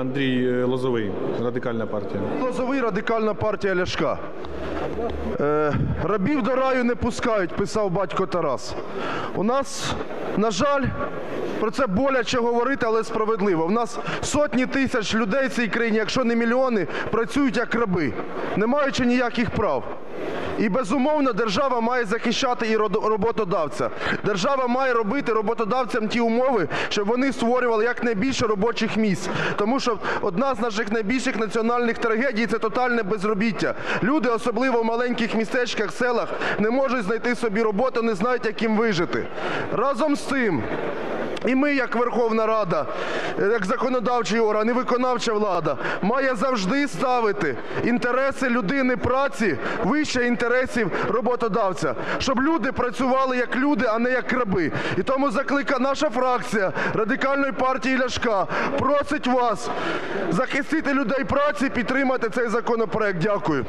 Андрій е, Лозовий, радикальна партія. Лозовий радикальна партія Ляшка. Е, рабів до раю не пускають, писав батько Тарас. У нас, на жаль, про це боляче говорити, але справедливо. У нас сотні тисяч людей в цій країні, якщо не мільйони, працюють як раби, не маючи ніяких прав. І безумовно держава має захищати і роботодавця. Держава має робити роботодавцям ті умови, щоб вони створювали якнайбільше робочих місць. Тому що одна з наших найбільших національних трагедій це тотальне безробіття. Люди, особливо в маленьких містечках, селах, не можуть знайти собі роботу, не знають, як їм вижити. Разом з тим. І ми, як Верховна Рада, як законодавчий орган і виконавча влада, має завжди ставити інтереси людини праці вище інтересів роботодавця, щоб люди працювали як люди, а не як раби. І тому заклика наша фракція радикальної партії Ляшка просить вас захистити людей праці, підтримати цей законопроект. Дякую.